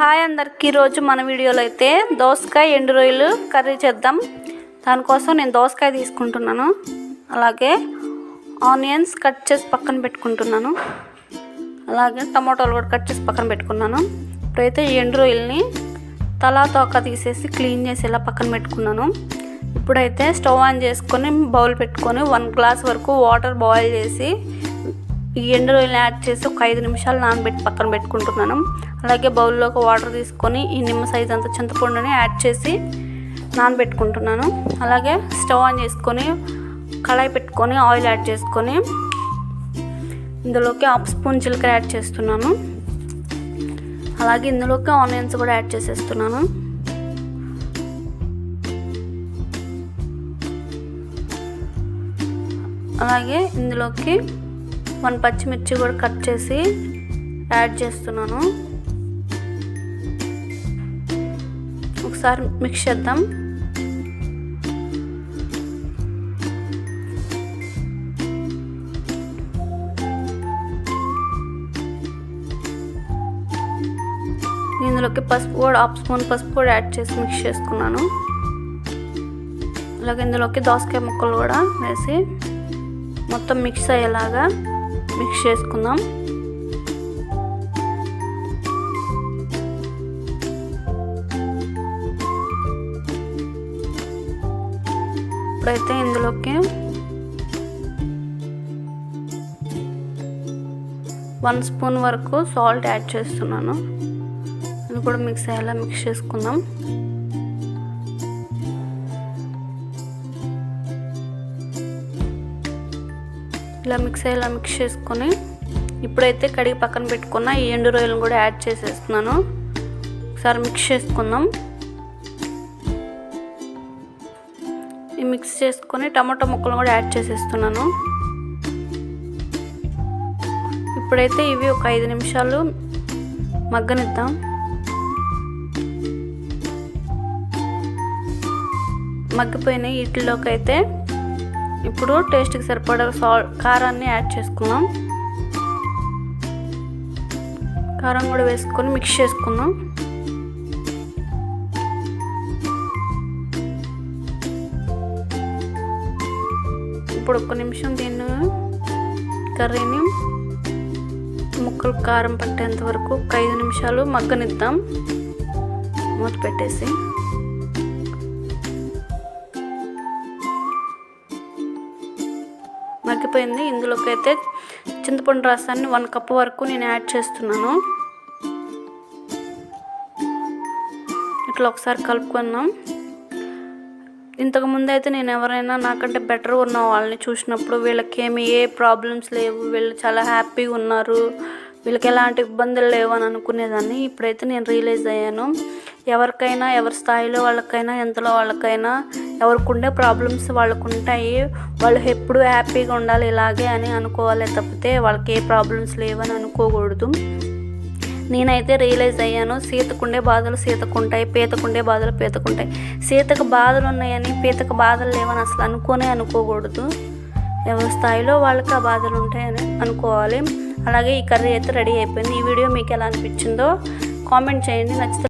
Hi అందరికీ. ఈరోజు మన వీడియోలో అయితే దోసకాయ ఎండు రొయ్యలు కర్రీ చేద్దాం. దానికోసం నేను దోసకాయ తీసుకుంటున్నాను. అలాగే ఆనియన్స్ కట్ చేసి పక్కన పెట్టుకుంటున్నాను. అలాగే టమాటోలు కూడా కట్ చేసి పక్కన పెట్టుకున్నాను. ఇప్పుడైతే ఈ ఎండు రొయ్యల్ని తలా తోక తీసేసి క్లీన్ చేసి ఇలా పక్కన పెట్టుకున్నాను. ఇప్పుడైతే స్టవ్ ఆన్ చేసుకొని బౌల్ పెట్టుకొని వన్ గ్లాస్ వరకు వాటర్ బాయిల్ చేసి ఈ ఎండు రొయ్యలు యాడ్ చేసి ఒక ఐదు నిమిషాలు నానబెట్టి పక్కన పెట్టుకుంటున్నాను. అలాగే బౌల్లోకి వాటర్ తీసుకొని ఈ నిమ్మ సైజ్ అంత చింతపండుని యాడ్ చేసి నానబెట్టుకుంటున్నాను. అలాగే స్టవ్ ఆన్ చేసుకొని కళాయి పెట్టుకొని ఆయిల్ యాడ్ చేసుకొని ఇందులోకి హాఫ్ స్పూన్ జీలకర్ర యాడ్ చేస్తున్నాను. అలాగే ఇందులోకి ఆనియన్స్ కూడా యాడ్ చేసేస్తున్నాను. అలాగే ఇందులోకి వన్ పచ్చిమిర్చి కూడా కట్ చేసి యాడ్ చేస్తున్నాను. ఒకసారి మిక్స్ చేద్దాం. ఇందులోకి పసుపు కూడా హాఫ్ స్పూన్ పసుపు కూడా యాడ్ చేసి మిక్స్ చేసుకున్నాను. అలాగే ఇందులోకి దోసకాయ ముక్కలు కూడా వేసి మొత్తం మిక్స్ అయ్యేలాగా మిక్స్ చేసుకుందాం. ఇప్పుడైతే ఇందులోకి వన్ స్పూన్ వరకు సాల్ట్ యాడ్ చేస్తున్నాను. అది కూడా మిక్స్ అయ్యేలా మిక్స్ చేసుకుందాం. ఇలా మిక్స్ అయ్యేలా మిక్స్ చేసుకొని ఇప్పుడైతే కడిగి పక్కన పెట్టుకున్న ఈ ఎండు రొయ్యలను కూడా యాడ్ చేసేస్తున్నాను. ఒకసారి మిక్స్ చేసుకుందాం. ఈ మిక్స్ చేసుకొని టమాటో ముక్కలు కూడా యాడ్ చేసేస్తున్నాను. ఇప్పుడైతే ఇవి ఒక ఐదు నిమిషాలు మగ్గనిద్దాం. మగ్గిపోయినాయి వీటిలోకి అయితే ఇప్పుడు టేస్ట్కి సరిపడా సాల్ కారాన్ని యాడ్ చేసుకున్నాం కారం కూడా వేసుకొని మిక్స్ చేసుకున్నాం ఇప్పుడు ఒక్క నిమిషం దీన్ని కర్రీని ముక్కలు కారం పట్టేంత వరకు ఒక ఐదు నిమిషాలు మగ్గనిద్దాం. మూత పెట్టేసి. మగ్గిపోయింది. ఇందులోకి అయితే చింతపండు రసాన్ని వన్ కప్ వరకు నేను యాడ్ చేస్తున్నాను. ఇట్లా ఒకసారి కలుపుకున్నాం ఇంతకుముందు అయితే నేను ఎవరైనా నాకంటే బెటర్ ఉన్న వాళ్ళని చూసినప్పుడు వీళ్ళకి ఏమి ఏ ప్రాబ్లమ్స్ లేవు వీళ్ళు చాలా హ్యాపీగా ఉన్నారు వీళ్ళకి ఎలాంటి ఇబ్బందులు లేవు అని అనుకునేదాన్ని. ఇప్పుడైతే నేను రియలైజ్ అయ్యాను. ఎవరికైనా ఎవరి స్థాయిలో వాళ్ళకైనా ఎంతలో వాళ్ళకైనా ఎవరికి ఉండే ప్రాబ్లమ్స్ వాళ్ళకు ఉంటాయి వాళ్ళు ఎప్పుడు హ్యాపీగా ఉండాలి ఇలాగే అని అనుకోవాలి తప్పితే వాళ్ళకి ఏ ప్రాబ్లమ్స్ లేవని అనుకోకూడదు. నేనైతే రియలైజ్ అయ్యాను సీతకుండే బాధలు సీతకుంటాయి పీతకుండే బాధలు పీతకుంటాయి. సీతకు బాధలు ఉన్నాయని పీతకు బాధలు లేవని అసలు అనుకోనే అనుకోకూడదు. ఎవరి స్థాయిలో వాళ్ళకి ఆ బాధలు ఉంటాయని అనుకోవాలి. అలాగే ఈ కర్రీ అయితే రెడీ అయిపోయింది. ఈ వీడియో మీకు ఎలా అనిపించిందో కామెంట్ చేయండి. నచ్చితే